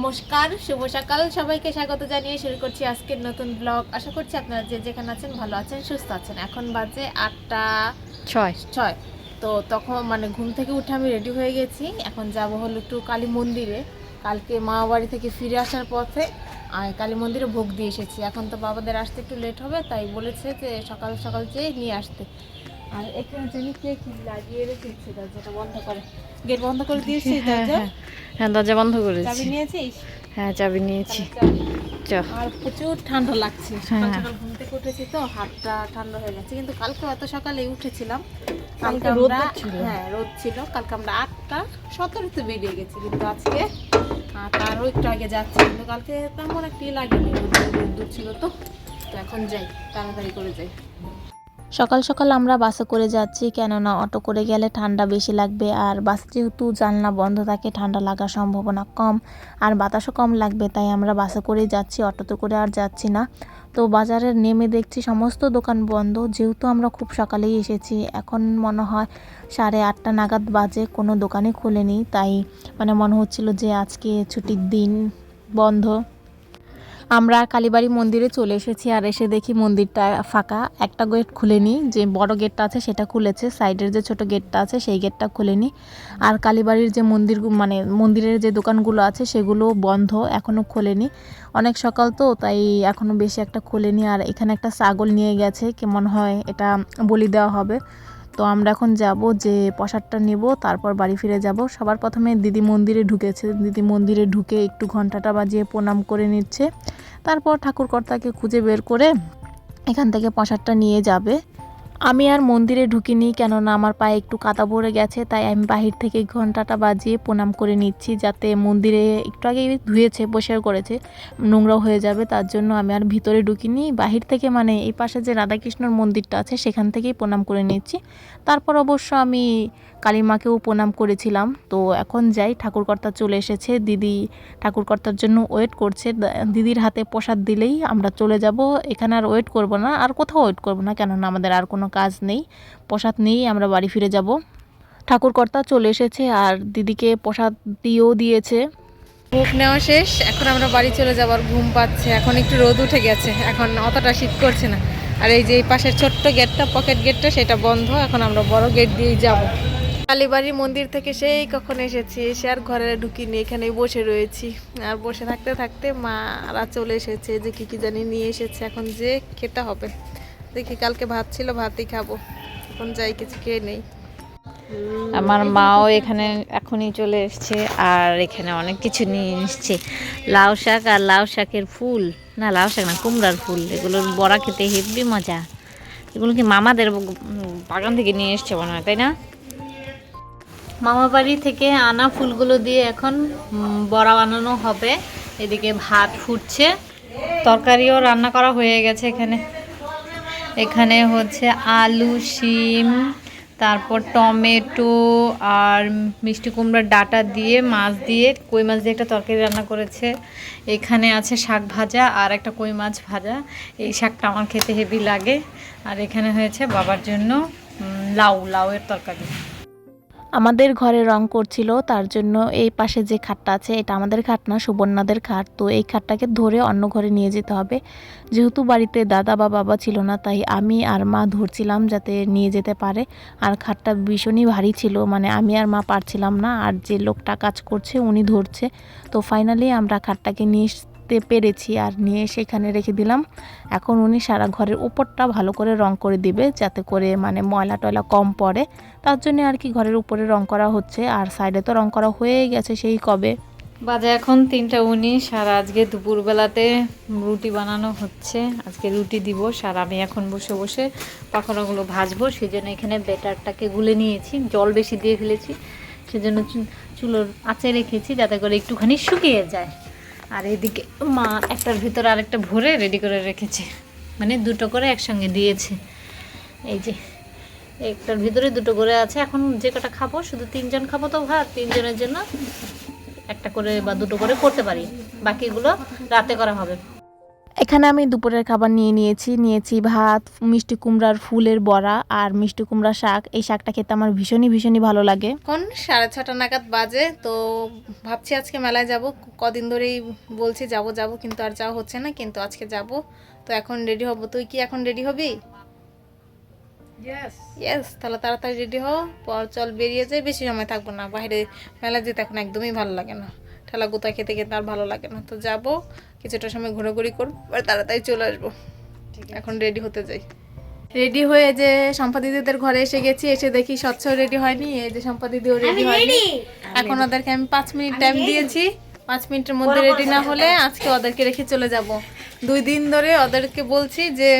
নমস্কার শুভ সকাল। সবাইকে স্বাগত জানিয়ে শুরু করছি আজকের নতুন ব্লগ আশা করছি আপনারা যে যেখানে আছেন ভালো আছেন সুস্থ আছেন। এখন বাজে আটটা ছয়। ছয়। তো তখন মানে ঘুম থেকে উঠে আমি রেডি হয়ে গেছি। এখন যাব হলো একটু কালী মন্দিরে। কালকে মা বাড়ি থেকে ফিরে আসার পথে আর কালী মন্দিরে ভোগ দিয়ে এসেছি। এখন তো বাবাদের আসতে একটু লেট হবে তাই বলেছে যে সকাল সকাল চেয়ে নিয়ে আসতে। আর এখানে জানি কে কি লাগিয়ে রেখেছে দরজাটা বন্ধ করে। গেট বন্ধ করে দিয়েছি হ্যাঁ দরজা? হ্যাঁ হ্যাঁ দরজা বন্ধ চাবি নিয়েছিস? হ্যাঁ চাবি নিয়েছি। চ। আর প্রচুর ঠান্ডা লাগছে। সকাল হ্যাঁ। সকাল ঘুম থেকে উঠেছি তো হাতটা ঠান্ডা হয়ে গেছে। কিন্তু কালকে এত সকালে উঠেছিলাম। কালকে রোদ ছিল। হ্যাঁ রোদ ছিল। কালকে আমরা আটটা সতেরোতে বেরিয়ে গেছি। কিন্তু আজকে তারও একটু আগে যাচ্ছি। কিন্তু কালকে তেমন একটি লাগেনি। রোদ ছিল তো। তো এখন যাই তাড়াতাড়ি করে যাই। সকাল সকাল আমরা বাসে করে যাচ্ছি, কেননা অটো করে গেলে ঠান্ডা বেশি লাগবে আর বাস যেহেতু জানলা বন্ধ থাকে, ঠান্ডা লাগার সম্ভাবনা কম আর বাতাসও কম লাগবে, তাই আমরা বাসে করেই যাচ্ছি, অটোতে করে আর যাচ্ছি না। তো বাজারে নেমে দেখছি সমস্ত দোকান বন্ধ, যেহেতু আমরা খুব সকালেই এসেছি, এখন মনে হয় সাড়ে আটটা নাগাদ বাজে, কোনো দোকানই খোলেনি, তাই মানে মনে হচ্ছিল যে আজকে ছুটির দিন বন্ধ। আমরা কালীবাড়ি মন্দিরে চলে এসেছি আর এসে দেখি মন্দিরটা ফাঁকা। একটা গেট খুলেনি, যে বড় গেটটা আছে সেটা খুলেছে, সাইডের যে ছোট গেটটা আছে সেই গেটটা খুলেনি। আর কালীবাড়ির যে মন্দির মানে মন্দিরের যে দোকানগুলো আছে সেগুলো বন্ধ এখনও খোলেনি। অনেক সকাল তো, তাই এখনও বেশি একটা খোলেনি। আর এখানে একটা ছাগল নিয়ে গেছে, কেমন হয় এটা বলি দেওয়া হবে। তো আমরা এখন যাব, যে প্রসাদটা নেব, তারপর বাড়ি ফিরে যাব। সবার প্রথমে দিদি মন্দিরে ঢুকেছে। দিদি মন্দিরে ঢুকে একটু ঘন্টাটা বাজিয়ে প্রণাম করে নিচ্ছে। তারপর ঠাকুরকর্তাকে খুঁজে বের করে এখান থেকে প্রসাদটা নিয়ে যাবে। আমি আর মন্দিরে ঢুকিনি কেননা আমার পায়ে একটু কাদা পড়ে গেছে, তাই আমি বাহির থেকে ঘন্টাটা বাজিয়ে প্রণাম করে নিচ্ছি যাতে মন্দিরে একটু আগে ধুয়েছে, পরিষ্কার করেছে নোংরা হয়ে যাবে, তার জন্য আমি আর ভিতরে ঢুকিনি। বাহির থেকে মানে এই পাশে যে রাধাকৃষ্ণর মন্দিরটা আছে, সেখান থেকেই প্রণাম করে নিচ্ছি। তারপর অবশ্য আমি কালীমাকেও প্রণাম করেছিলাম। তো এখন যাই, ঠাকুরকর্তা চলে এসেছে, দিদি ঠাকুরকর্তার জন্য ওয়েট করছে দিদির হাতে প্রসাদ দিলেই আমরা চলে যাব। এখানে আর ওয়েট করব না, আর কোথাও ওয়েট করব না, কেননা আমাদের আর কোনো কাজ নেই, প্রসাদ নিয়েই আমরা বাড়ি ফিরে যাব। ঠাকুরকর্তা চলে এসেছে আর দিদিকে প্রসাদ দিয়েও দিয়েছে। ভোগ নেওয়া শেষ, এখন আমরা বাড়ি চলে যাবার ঘুম পাচ্ছে। এখন একটু রোদ উঠে গেছে, এখন অতটা শীত করছে না। আর এই যে এই পাশের ছোট্ট গেটটা, পকেট গেটটা, সেটা বন্ধ, এখন আমরা বড় গেট দিয়েই যাব। কালীবাড়ির মন্দির থেকে সেই কখন এসেছি, এসে আর ঘরে ঢুকিনি এখানে বসে রয়েছি। আর বসে থাকতে থাকতে মারা চলে এসেছে, যে কি কি জানি নিয়ে এসেছে, এখন যে খেতে হবে। দেখি কালকে ভাত ছিল, ভাতই খাব। এখন যাই, কিছু খেয়ে নেই। আমার মাও এখানে এখনই চলে এসছে, আর এখানে অনেক কিছু নিয়ে এসছে। লাউ শাক আর লাউ শাকের ফুল। না, লাউ শাক না, কুমড়ার ফুল। এগুলোর বড়া খেতে হেভি মজা। এগুলো কি মামাদের বাগান থেকে নিয়ে এসছে মনে হয়, তাই না? মামা বাড়ি থেকে আনা ফুলগুলো দিয়ে এখন বড়া বানানো হবে। এদিকে ভাত ফুটছে। তরকারিও রান্না করা হয়ে গেছে এখানে। এখানে হচ্ছে আলু, শিম, তারপর টমেটো আর মিষ্টি কুমড়ার ডাটা দিয়ে, মাছ দিয়ে, কই মাছ দিয়ে একটা তরকারি রান্না করেছে। এখানে আছে শাক ভাজা আর একটা কই মাছ ভাজা। এই শাকটা আমার খেতে হেভি লাগে। আর এখানে হয়েছে বাবার জন্য লাউ, লাউয়ের তরকারি। আমাদের ঘরে রং করছিল, তার জন্য এই পাশে যে খাটটা আছে, এটা আমাদের খাট না, সুবর্ণাদের খাট। তো এই খাটটাকে ধরে অন্য ঘরে নিয়ে যেতে হবে। যেহেতু বাড়িতে দাদা বা বাবা ছিল না, তাই আমি আর মা ধরছিলাম যাতে নিয়ে যেতে পারে। আর খাটটা ভীষণই ভারী ছিল মানে আমি আর মা পারছিলাম না। আর যে লোকটা কাজ করছে, উনি ধরছে। তো ফাইনালি আমরা খাটটাকে নিয়ে আসতে পেরেছি আর নিয়ে সেখানে রেখে দিলাম। এখন উনি সারা ঘরের উপরটা ভালো করে রং করে দিবে, যাতে করে মানে ময়লা টয়লা কম পড়ে। তার জন্য আর কি ঘরের উপরে রং করা হচ্ছে, আর সাইডে তো রং করা হয়েই গেছে সেই কবে। বাজে এখন তিনটা উনিশ, আর আজকে দুপুরবেলাতে রুটি বানানো হচ্ছে। আজকে রুটি দিব, আর আমি এখন বসে বসে পাকোড়াগুলো ভাজবো। সেই জন্য এখানে বেটারটাকে গুলে নিয়েছি, জল বেশি দিয়ে ফেলেছি। সেজন্য চুলোর আঁচে রেখেছি, যাতে করে একটুখানি শুকিয়ে যায়। আর এদিকে মা একটার ভিতরে আরেকটা ভরে রেডি করে রেখেছে। মানে দুটো করে একসঙ্গে দিয়েছে। এই যে, একটার ভিতরে দুটো করে আছে। এখন যে কটা খাব, শুধু তিনজন খাব তো ভাত, তিনজনের জন্য একটা করে বা দুটো করে করতে পারি। বাকিগুলো রাতে করা হবে। এখানে আমি দুপুরের খাবার নিয়ে নিয়েছি। নিয়েছি ভাত মিষ্টি কুমড়ার ফুলের বড়া আর মিষ্টি কুমড়া শাক। এই শাকটা খেতে আমার ভীষণই ভীষণই ভালো লাগে। এখন সাড়ে ছটা নাগাদ বাজে তো ভাবছি আজকে মেলায় যাব। কদিন ধরেই বলছি যাব যাব কিন্তু আর যাওয়া হচ্ছে না কিন্তু আজকে যাব। তো এখন রেডি হব। তুই কি এখন রেডি হবি? ইয়েস তাহলে তাড়াতাড়ি রেডি হও পর চল বেরিয়ে যাই বেশি সময় থাকব না। বাইরে মেলা যেতে এখন একদমই ভালো লাগে না। ঠেলা গুতা খেতে খেতে আর ভালো লাগে না। তো যাব। কিছুটা সময় ঘোরাঘুরি করব আর তাড়াতাড়ি চলে আসব। এখন রেডি হতে যাই। রেডি হয়ে যে সম্পা দিদিদের ঘরে এসে গেছি এসে দেখি স্বচ্ছ রেডি হয়নি এই যে সম্পা দিদিও রেডি হয়নি। এখন ওদেরকে আমি পাঁচ মিনিট টাইম দিয়েছি পাঁচ মিনিটের মধ্যে রেডি না হলে আজকে ওদেরকে রেখে চলে যাব। দুই দিন ধরে ওদেরকে বলছি যে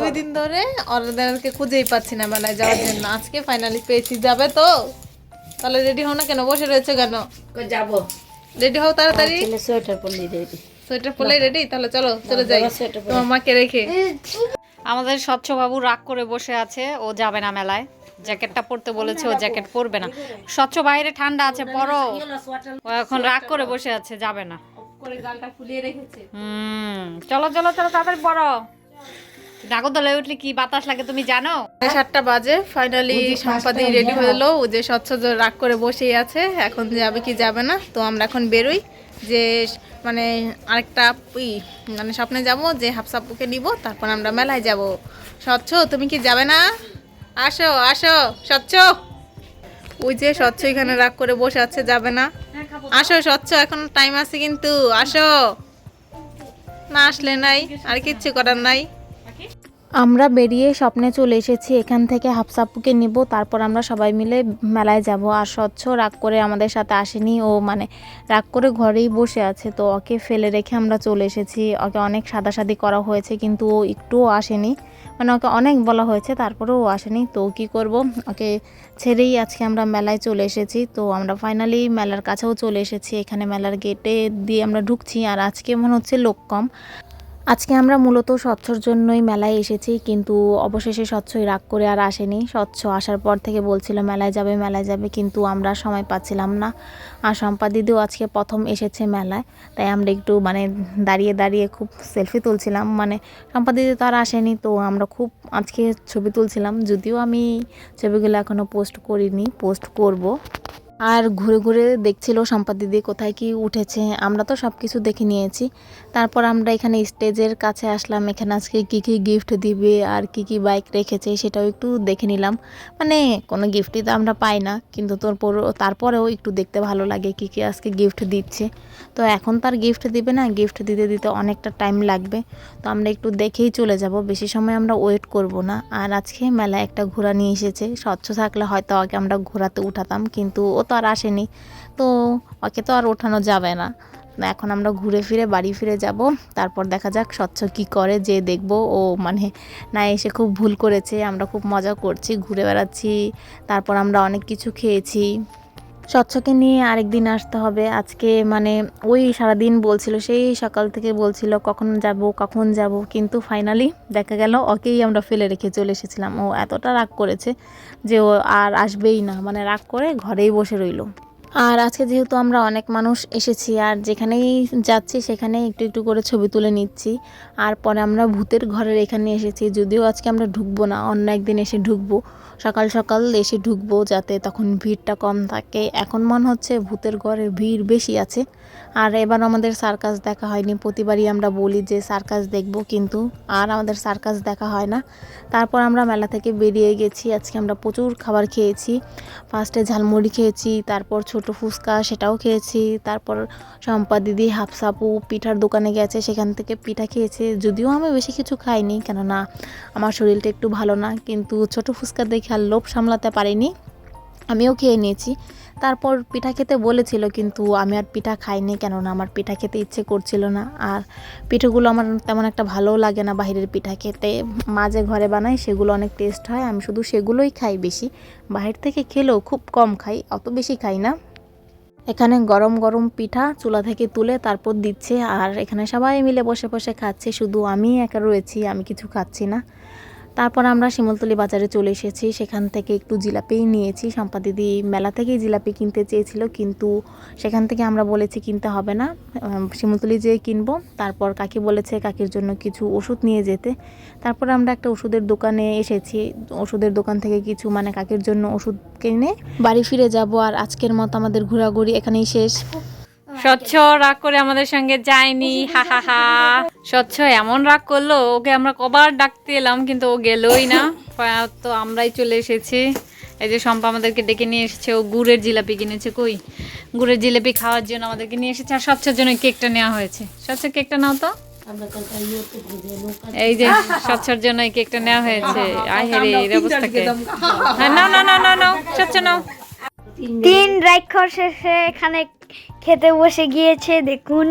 দুই দিন ধরে ওদেরকে খুঁজেই পাচ্ছি না মেলায় যাওয়ার জন্য। আজকে ফাইনালি পেয়েছি। যাবে তো? তাহলে রেডি হও না কেন? বসে রয়েছে কেন? যাব? রেডি হও তাড়াতাড়ি? ছেলে সোয়েটার পরলি রেডি সোয়েটার পরে রেডি তাহলে চলো চলে যাই। তোমার মাকে রেখে। আমাদের স্বচ্ছ বাবু রাগ করে বসে আছে ও যাবে না মেলায়। জ্যাকেটটা পরতে বলেছে ও জ্যাকেট পরবে না। স্বচ্ছ বাইরে ঠান্ডা আছে পরো। ও এখন রাগ করে বসে আছে যাবে না। করে গালটা ফুলিয়ে রেখেছে। হুম চলো চলো চলো তাড়াতাড়ি পড়ো নাগরদোলায় উঠলে কি বাতাস লাগে তুমি জানো? সাতটা বাজে ফাইনালি সম্পাদি রেডি হলো ও যে স্বচ্ছ রাগ করে বসেই আছে এখন যাবে কি যাবে না? তো আমরা এখন বেরোই। যে মানে আরেকটা ই মানে স্বপ্নে যাব যে হাফসাপুকে নিব তারপর আমরা মেলায় যাব। স্বচ্ছ তুমি কি যাবে না? আসো আসো স্বচ্ছ। ওই যে স্বচ্ছ এখানে রাগ করে বসে আছে যাবে না। আসো স্বচ্ছ এখন টাইম আছে কিন্তু। আসো। না আসলে নাই আর কিচ্ছু করার নাই। আমরা বেরিয়ে স্বপ্নে চলে এসেছি, এখান থেকে হাফসাপুকে নিব, তারপর আমরা সবাই মিলে মেলায় যাব। আর স্বচ্ছ রাগ করে আমাদের সাথে আসেনি, ও মানে রাগ করে ঘরেই বসে আছে, তো ওকে ফেলে রেখে আমরা চলে এসেছি। ওকে অনেক সাদাসাদি করা হয়েছে, কিন্তু ও একটুও আসেনি। মানে ওকে অনেক বলা হয়েছে, তারপরেও ও আসেনি। তো কি করব? ওকে ছেড়েই আজকে আমরা মেলায় চলে এসেছি। তো আমরা ফাইনালি মেলার কাছেও চলে এসেছি, এখানে মেলার গেটে দিয়ে আমরা ঢুকছি। আর আজকে মনে হচ্ছে লোক কম। আজকে আমরা মূলত স্বচ্ছর জন্যই মেলায় এসেছি, কিন্তু অবশেষে স্বচ্ছই রাগ করে আর আসেনি। স্বচ্ছ আসার পর থেকে বলছিল মেলায় যাবে মেলায় যাবে, কিন্তু আমরা সময় পাচ্ছিলাম না। আর সম্পা দিদিও আজকে প্রথম এসেছে মেলায়, তাই আমরা একটু মানে দাঁড়িয়ে দাঁড়িয়ে খুব সেলফি তুলছিলাম। মানে সম্পা দিদি তো আর আসেনি, তো আমরা খুব আজকে ছবি তুলছিলাম। যদিও আমি ছবিগুলো এখনও পোস্ট করিনি পোস্ট করব। আর ঘুরে ঘুরে দেখছিল সম্পা দিদি কোথায় কি উঠেছে, আমরা তো সব কিছু দেখে নিয়েছি। তারপর আমরা এখানে স্টেজের কাছে আসলাম, এখানে আজকে কী কী গিফট দিবে, আর কি কি বাইক রেখেছে সেটাও একটু দেখে নিলাম। মানে কোনো গিফটই তো আমরা পাই না, কিন্তু তারপর, তারপরেও একটু দেখতে ভালো লাগে কী কী আজকে গিফট দিচ্ছে। তো এখন তার গিফট দিবে না গিফট দিতে দিতে অনেকটা টাইম লাগবে। তো আমরা একটু দেখেই চলে যাব, বেশি সময় আমরা ওয়েট করব না। আর আজকে মেলায় একটা ঘোড়া নিয়ে এসেছে, স্বচ্ছ থাকলে হয়তো আগে আমরা ঘোরাতে উঠাতাম, কিন্তু ও তো আর আসেনি। তো ওকে তো আর ওঠানো যাবে না। এখন আমরা ঘুরে ফিরে বাড়ি ফিরে যাব। তারপর দেখা যাক স্বচ্ছ কি করে, যে দেখব। ও মানে না এসে খুব ভুল করেছে। আমরা খুব মজা করছি, ঘুরে বেড়াচ্ছি। তারপর আমরা অনেক কিছু খেয়েছি। স্বচ্ছকে নিয়ে আরেকদিন আসতে হবে। আজকে মানে ওই সারাদিন বলছিল, সেই সকাল থেকে বলছিল, কখন যাব কখন যাব? কিন্তু ফাইনালি দেখা গেল, ওকেই আমরা ফেলে রেখে চলে এসেছিলাম। ও এতটা রাগ করেছে যে ও আর আসবেই না। মানে রাগ করে ঘরেই বসে রইল। আর আজকে যেহেতু আমরা অনেক মানুষ এসেছি, আর যেখানেই যাচ্ছি সেখানেই একটু একটু করে ছবি তুলে নিচ্ছি। আর পরে আমরা ভূতের ঘরের এখানে এসেছি, যদিও আজকে আমরা ঢুকবো না, অন্য একদিন এসে ঢুকবো। সকাল সকাল এসে ঢুকবো যাতে তখন ভিড়টা কম থাকে। এখন মনে হচ্ছে ভূতের ঘরে ভিড় বেশি আছে। আর এবার আমাদের সার্কাস দেখা হয়নি, প্রতিবারই আমরা বলি যে সার্কাস দেখব, কিন্তু আর আমাদের সার্কাস দেখা হয় না। তারপর আমরা মেলা থেকে বেরিয়ে গেছি, আজকে আমরা প্রচুর খাবার খেয়েছি। ফার্স্টে ঝালমুড়ি খেয়েছি, তারপর ছোট ফুচকা সেটাও খেয়েছি। তারপর শম্পা দিদি হাফসাপু পিঠার দোকানে গেছে, সেখান থেকে পিঠা খেয়েছে। যদিও আমি বেশি কিছু খাইনি, কেননা আমার শরীরটা একটু ভালো না, কিন্তু ছোট ফুচকা দেখে আর লোভ সামলাতে পারিনি। আমিও খেয়ে নিয়েছি। তারপর পিঠা খেতে বলেছিল, কিন্তু আমি আর পিঠা খাইনি, কেননা আমার পিঠা খেতে ইচ্ছে করছিল না। আর পিঠেগুলো আমার তেমন একটা ভালোও লাগে না বাইরের পিঠা খেতে। মাঝে ঘরে বানাই, সেগুলো অনেক টেস্ট হয়। আমি শুধু সেগুলোই খাই বেশি। বাহির থেকে খেলেও খুব কম খাই, অত বেশি খাই না। এখানে গরম গরম পিঠা চুলা থেকে তুলে তারপর দিচ্ছে। আর এখানে সবাই মিলে বসে বসে খাচ্ছে। শুধু আমি একা রয়েছি, আমি কিছু খাচ্ছি না। তারপর আমরা শিমলতলি বাজারে চলে এসেছি। সেখান থেকে একটু জিলাপি নিয়েছি। সম্পা দিদি মেলা থেকেই জিলাপি কিনতে চেয়েছিল, কিন্তু সেখান থেকে আমরা বলেছি কিনতে হবে না। শিমলতলি যেয়ে কিনবো। তারপর কাকি বলেছে কাকির জন্য কিছু ওষুধ নিয়ে যেতে। তারপর আমরা একটা ওষুধের দোকানে এসেছি। ওষুধের দোকান থেকে কিছু মানে কাকির জন্য ওষুধ কিনে বাড়ি ফিরে যাব। আর আজকের মতো আমাদের ঘোরাঘুরি এখানেই শেষ। স্বচ্ছ রাগ করে আমাদের সঙ্গে যায়নি হা হা হা। স্বচ্ছ এমন রাগ করল ওকে আমরা কবার ডাকতে এলাম কিন্তু ও গেলই না। তো আমরাই চলে এসেছি। এই যে শম্পা আমাদেরকে ডেকে নিয়ে এসেছে ও গুড়ের জিলাপি কিনেছে কই? গুড়ের জিলাপি খাওয়ার জন্য আমাদেরকে নিয়ে এসেছে আর স্বচ্ছের জন্য কেকটা নেওয়া হয়েছে। স্বচ্ছ কেকটা নাও তো। এই যে স্বচ্ছর জন্য এই কেকটা নেওয়া হয়েছে। হেরে এই অবস্থাকে না না নাও নাও নাও স্বচ্ছ নাও। তিন রাক্ষস এসে এখানে খেতে বসে গিয়েছে দেখুন।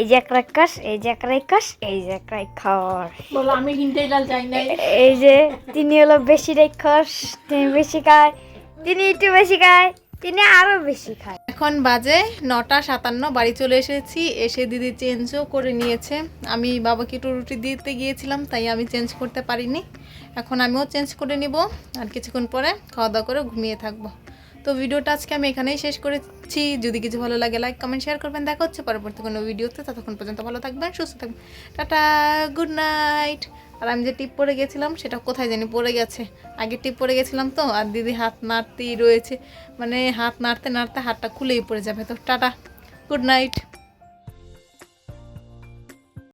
এই যে এক রাক্ষস এই যে এক রাক্ষস এই যে এক রাক্ষস। বলো আমি কিনতে ডাল চাই নাই। এই যে তিনি হলো বেশি রাক্ষস তিনি বেশি খায় তিনি একটু বেশি খায় তিনি আরও বেশি খায়। এখন বাজে নটা সাতান্ন বাড়ি চলে এসেছি এসে দিদি চেঞ্জও করে নিয়েছে। আমি বাবাকে একটু রুটি দিতে গিয়েছিলাম তাই আমি চেঞ্জ করতে পারিনি। এখন আমিও চেঞ্জ করে নিব আর কিছুক্ষণ পরে খাওয়া দাওয়া করে ঘুমিয়ে থাকব। তো ভিডিওটা আজকে আমি এখানেই শেষ করেছি। যদি কিছু ভালো লাগে লাইক কমেন্ট শেয়ার করবেন। দেখা হচ্ছে পরবর্তী কোনো ভিডিওতে। ততক্ষণ পর্যন্ত ভালো থাকবেন, সুস্থ থাকবেন। টাটা গুড নাইট আর আমি যে টিপ পরে গেছিলাম, সেটা কোথায় জানি পড়ে গেছে। আগে টিপ পরে গেছিলাম তো, আর দিদি হাত নাড়তেই রয়েছে। মানে হাত নাড়তে নাড়তে হাতটা খুলেই পড়ে যাবে। তো টাটা গুড নাইট